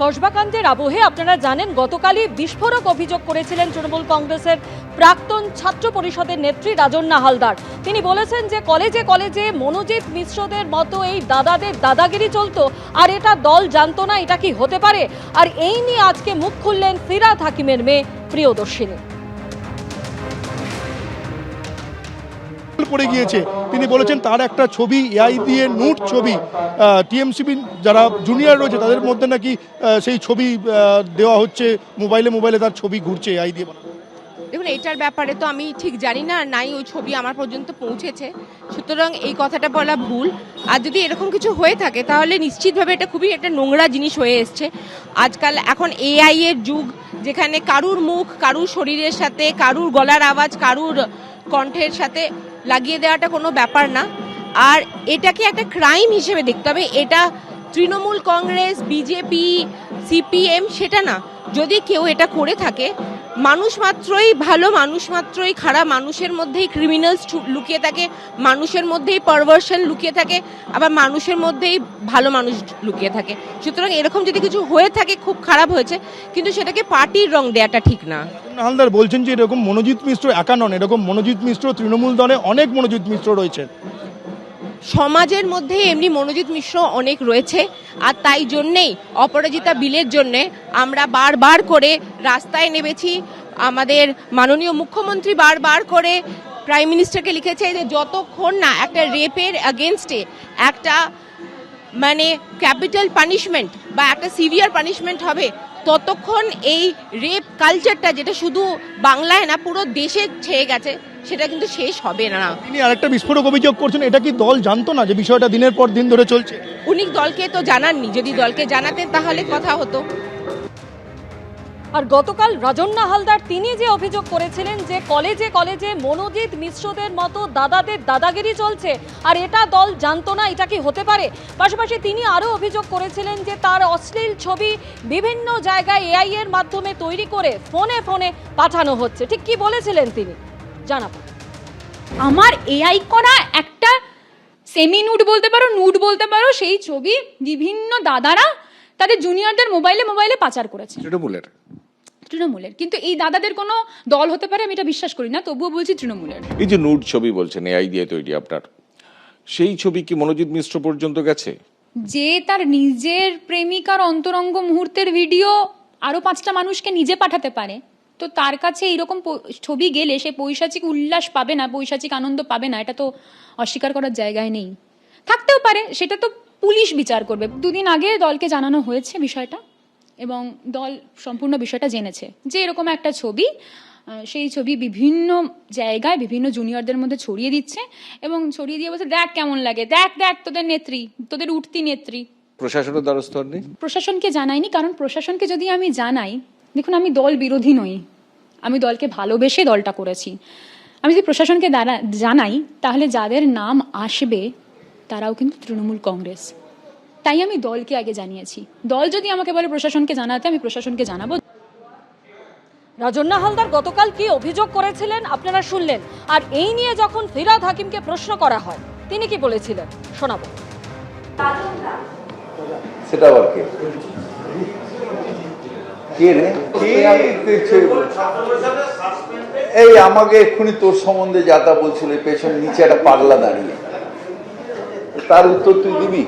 কসবাকাণ্ডের আবহে আপনারা জানেন, গতকালই বিস্ফোরক অভিযোগ করেছিলেন তৃণমূল কংগ্রেসের প্রাক্তন ছাত্র পরিষদের নেত্রী রাজন্না হালদার। তিনি বলেছেন যে, কলেজে কলেজে মনোজিৎ মিশ্রদের মতো এই দাদাদের দাদাগিরি চলতো, আর এটা দল জানতো না, এটা কি হতে পারে? আর এই নিয়ে আজকে মুখ খুললেন ফিরাদ হাকিমের মেয়ে, প্রিয়দর্শিনী। পড়ে গিয়েছে। তিনি বলেছেন তার একটা ছবি, এআই দিয়ে নুট ছবি টিএমসিবি যারা জুনিয়র রয়েছে তাদের মধ্যে নাকি সেই ছবি দেওয়া হচ্ছে, মোবাইলে মোবাইলে তার ছবি ঘুরছে এআই দিয়ে। দেখুন, এটার ব্যাপারে তো আমি ঠিক জানি না নাই ওই ছবি আমার পর্যন্ত পৌঁছেছে। সুতরাং এই কথাটা বলা ভুল। আর যদি এরকম কিছু হয়ে থাকে, তাহলে নিশ্চিতভাবে এটা খুবই একটা নোংরা জিনিস হয়ে এসছে। আজকাল এখন এআই এর যুগ, যেখানে কারুর মুখ, কারুর শরীরের সাথে, কারুর গলার আওয়াজ, কারুর কণ্ঠের সাথে লাগিয়ে দেওয়াটা কোনো ব্যাপার না। আর এটাকে একটা ক্রাইম হিসেবে দেখতে হবে। এটা তৃণমূল কংগ্রেস, বিজেপি, সিপিএম, সেটা না। যদি কেউ এটা করে থাকে মানুষ মাত্রই ভালো, মানুষ মাত্রই খারাপ, মানুষের মধ্যেই ক্রিমিনালস লুকিয়ে থাকে, মানুষের মধ্যেই পারভার্সন লুকিয়ে থাকে, আবার মানুষের মধ্যেই ভালো মানুষ লুকিয়ে থাকে। সুতরাং এরকম যদি কিছু হয়ে থাকে, খুব খারাপ হয়েছে, কিন্তু সেটাকে পার্টির রং দেওয়াটা ঠিক না। হালদার বলছেন যে এরকম মনোজিৎ মিশ্র একা নন এরকম মনোজিৎ মিশ্র তৃণমূল দলে অনেক মনোজিৎ মিশ্র রয়েছে সমাজের মধ্যে এমনি মনোজিৎ মিশ্র অনেক রয়েছে, আর তাই জন্যেই অপরাজিতা বিলের জন্যে আমরা বারবার করে রাস্তায় নেমেছি। আমাদের মাননীয় মুখ্যমন্ত্রী বারবার করে প্রাইম মিনিস্টারকে লিখেছে যে যতক্ষণ না একটা রেপের অ্যাগেনস্টে একটা মানে ক্যাপিটাল পানিশমেন্ট বা একটা সিভিয়ার পানিশমেন্ট হবে ততক্ষণ এই রেপ কালচারটা যেটা শুধু বাংলায় না পুরো দেশে ছেয়ে গেছে সেটা কিন্তু শেষ হবে না। তিনি আরেকটা বিস্ফোরক অভিযোগ করছেন এটা কি দল জানতো না যে বিষয়টা দিনের পর দিন ধরে চলছে? উনি দলকে তো জানাননি যদি দলকে জানাতেন তাহলে কথা হতো। আর গতকাল রাজন্না হালদার তিনি যে অভিযোগ করেছিলেন যে কলেজে কলেজে মনোজিৎ মিশ্রদের মতো দাদাদের দাদাগিরি চলছে আর এটা দল জানতো না এটা কি হতে পারে? পাশাপাশি তিনি আরও অভিযোগ করেছিলেন যে তার অশ্লীল ছবি বিভিন্ন জায়গায় এআই এর মাধ্যমে তৈরি করে ফোনে ফোনে পাঠানো হচ্ছে। ঠিক কি বলেছিলেন তিনি? জানাব। আমার এআই করা একটা সেমি নুড বলতে পারো নুড বলতে পারো সেই ছবি বিভিন্ন দাদারা তাদের জুনিয়রদের মোবাইলে মোবাইলে পাচার করেছে। তৃণমূলের তৃণমূলের। কিন্তু এই দাদাদের কোনো দল হতে পারে আমি এটা বিশ্বাস করি না তবুও বলছি তৃণমূলের। এই যে নুড ছবি বলছেন এআই দিয়ে তৈরি আপনার সেই ছবি কি মনোজিৎ মিশ্র পর্যন্ত গেছে? যে তার নিজের প্রেমিকার অন্তরঙ্গ মুহূর্তের ভিডিও আরও পাঁচটা মানুষকে নিজে পাঠাতে পারে তো তার কাছে এইরকম ছবি গেলে সে পৈশাচিক উল্লাস পাবে না পৈশাচিক আনন্দ পাবে না এটা তো অস্বীকার করার জায়গায় নেই। থাকতেও পারে সেটা তো পুলিশ বিচার করবে। দুদিন আগে দলকে জানানো হয়েছে বিষয়টা। এবং দল সম্পূর্ণ বিষয়টা জেনেছে যে এরকম একটা ছবি সেই ছবি বিভিন্ন জায়গায় বিভিন্ন জুনিয়রদের মধ্যে ছড়িয়ে দিচ্ছে এবং ছড়িয়ে দিয়ে বলছে দেখ কেমন লাগে দেখ দেখ তোদের নেত্রী তোদের উঠতি নেত্রী। প্রশাসনের দ্বারস্থ হননি? প্রশাসনকে জানাইনি কারণ প্রশাসনকে যদি আমি জানাই দেখুন আমি দল বিরোধী নই আমি দলকে ভালোবেসে দলটা করেছি। আমি যদি প্রশাসনকে দ্বারা জানাই তাহলে যাদের নাম আসবে তারাও কিন্তু তৃণমূল কংগ্রেস। তাই আমি দলকে আগে জানিয়েছি। দল যদি আমাকে বলে প্রশাসনকে জানাতে আমি প্রশাসনকে জানাব। রাজন্না হালদার গতকাল কি অভিযোগ করেছিলেন আপনারা শুনলেন। আর এই নিয়ে যখন ফিরাদ হাকিমকে প্রশ্ন করা হয় তিনি কি বলেছিলেন? শোনাবো। সেটা আবার কে? কে রে? এই আমাকে এক্ষুনি তোর সম্বন্ধে যা তা বলছিল পেছন নিচে একটা পাগলা দাঁড়িয়ে। তার উত্তর তুই দিবি?